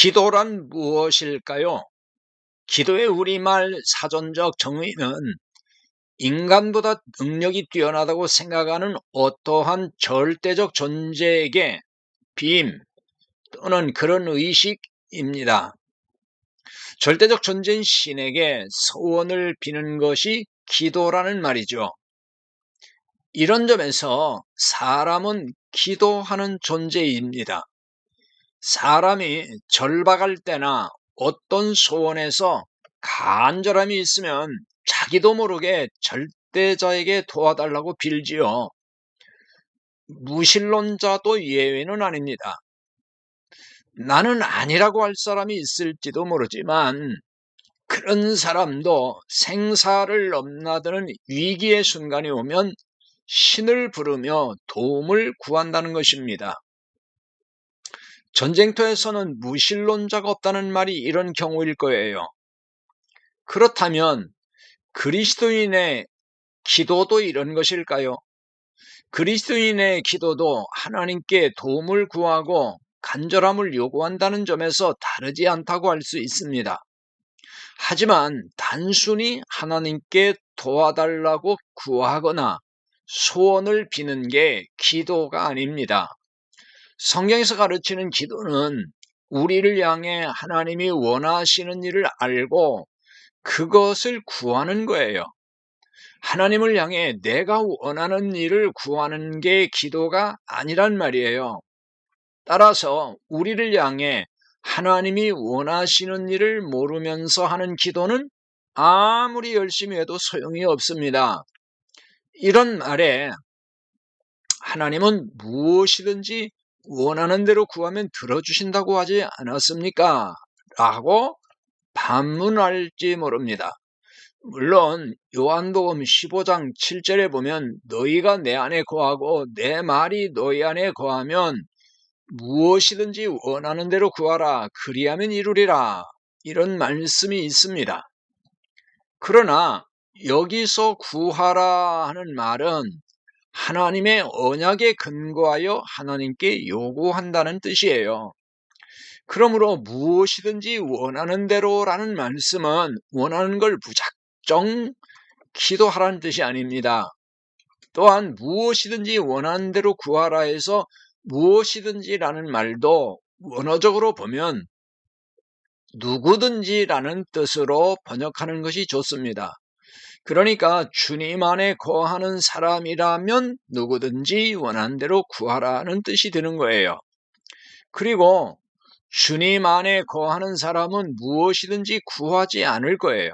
기도란 무엇일까요? 기도의 우리말 사전적 정의는 인간보다 능력이 뛰어나다고 생각하는 어떠한 절대적 존재에게 빔 또는 그런 의식입니다. 절대적 존재인 신에게 소원을 비는 것이 기도라는 말이죠. 이런 점에서 사람은 기도하는 존재입니다. 사람이 절박할 때나 어떤 소원에서 간절함이 있으면 자기도 모르게 절대자에게 도와달라고 빌지요. 무신론자도 예외는 아닙니다. 나는 아니라고 할 사람이 있을지도 모르지만 그런 사람도 생사를 넘나드는 위기의 순간이 오면 신을 부르며 도움을 구한다는 것입니다. 전쟁터에서는 무신론자가 없다는 말이 이런 경우일 거예요. 그렇다면 그리스도인의 기도도 이런 것일까요? 그리스도인의 기도도 하나님께 도움을 구하고 간절함을 요구한다는 점에서 다르지 않다고 할 수 있습니다. 하지만 단순히 하나님께 도와달라고 구하거나 소원을 비는 게 기도가 아닙니다. 성경에서 가르치는 기도는 우리를 향해 하나님이 원하시는 일을 알고 그것을 구하는 거예요. 하나님을 향해 내가 원하는 일을 구하는 게 기도가 아니란 말이에요. 따라서 우리를 향해 하나님이 원하시는 일을 모르면서 하는 기도는 아무리 열심히 해도 소용이 없습니다. 이런 말에 하나님은 무엇이든지 원하는 대로 구하면 들어주신다고 하지 않았습니까? 라고 반문할지 모릅니다. 물론 요한복음 15장 7절에 보면 너희가 내 안에 거하고 내 말이 너희 안에 거하면 무엇이든지 원하는 대로 구하라 그리하면 이루리라 이런 말씀이 있습니다. 그러나 여기서 구하라 하는 말은 하나님의 언약에 근거하여 하나님께 요구한다는 뜻이에요. 그러므로 무엇이든지 원하는 대로라는 말씀은 원하는 걸 무작정 기도하라는 뜻이 아닙니다. 또한 무엇이든지 원하는 대로 구하라 해서 무엇이든지라는 말도 원어적으로 보면 누구든지라는 뜻으로 번역하는 것이 좋습니다. 그러니까 주님 안에 거하는 사람이라면 누구든지 원하는 대로 구하라는 뜻이 드는 거예요. 그리고 주님 안에 거하는 사람은 무엇이든지 구하지 않을 거예요.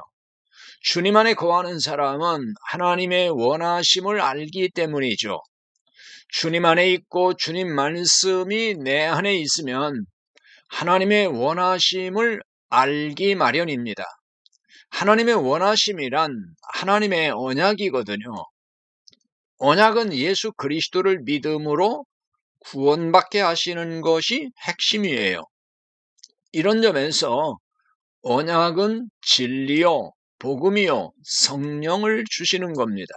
주님 안에 거하는 사람은 하나님의 원하심을 알기 때문이죠. 주님 안에 있고 주님 말씀이 내 안에 있으면 하나님의 원하심을 알기 마련입니다. 하나님의 원하심이란 하나님의 언약이거든요. 언약은 예수 그리스도를 믿음으로 구원받게 하시는 것이 핵심이에요. 이런 점에서 언약은 진리요, 복음이요, 성령을 주시는 겁니다.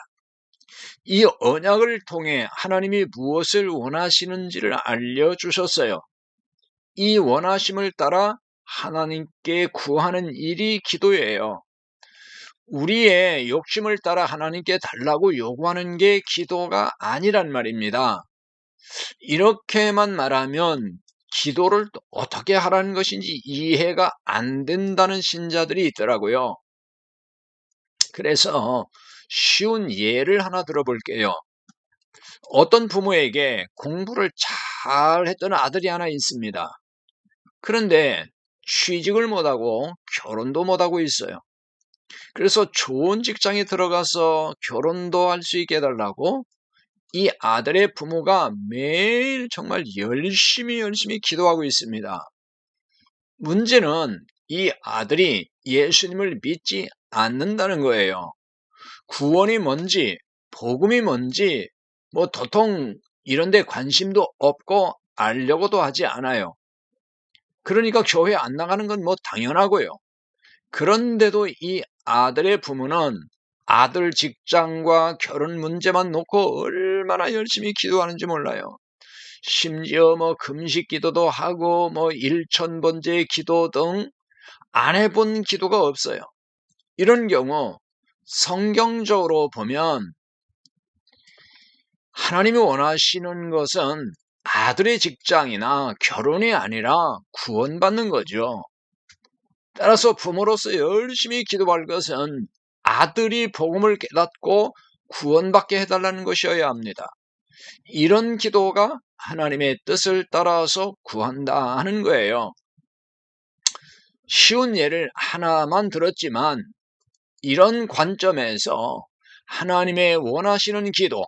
이 언약을 통해 하나님이 무엇을 원하시는지를 알려주셨어요. 이 원하심을 따라 하나님께 구하는 일이 기도예요. 우리의 욕심을 따라 하나님께 달라고 요구하는 게 기도가 아니란 말입니다. 이렇게만 말하면 기도를 어떻게 하라는 것인지 이해가 안 된다는 신자들이 있더라고요. 그래서 쉬운 예를 하나 들어볼게요. 어떤 부모에게 공부를 잘 했던 아들이 하나 있습니다. 그런데 취직을 못하고 결혼도 못하고 있어요. 그래서 좋은 직장에 들어가서 결혼도 할 수 있게 해달라고 이 아들의 부모가 매일 정말 열심히 열심히 기도하고 있습니다. 문제는 이 아들이 예수님을 믿지 않는다는 거예요. 구원이 뭔지, 복음이 뭔지, 뭐 도통 이런 데 관심도 없고 알려고도 하지 않아요. 그러니까 교회 안 나가는 건 뭐 당연하고요. 그런데도 이 아들의 부모는 아들 직장과 결혼 문제만 놓고 얼마나 열심히 기도하는지 몰라요. 심지어 뭐 금식 기도도 하고 뭐 일천번째 기도 등 안 해본 기도가 없어요. 이런 경우 성경적으로 보면 하나님이 원하시는 것은 아들의 직장이나 결혼이 아니라 구원받는 거죠. 따라서 부모로서 열심히 기도할 것은 아들이 복음을 깨닫고 구원받게 해달라는 것이어야 합니다. 이런 기도가 하나님의 뜻을 따라서 구한다 하는 거예요. 쉬운 예를 하나만 들었지만 이런 관점에서 하나님의 원하시는 기도,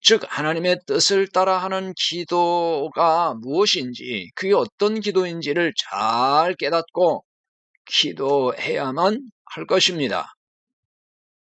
즉 하나님의 뜻을 따라 하는 기도가 무엇인지 그게 어떤 기도인지를 잘 깨닫고 기도해야만 할 것입니다.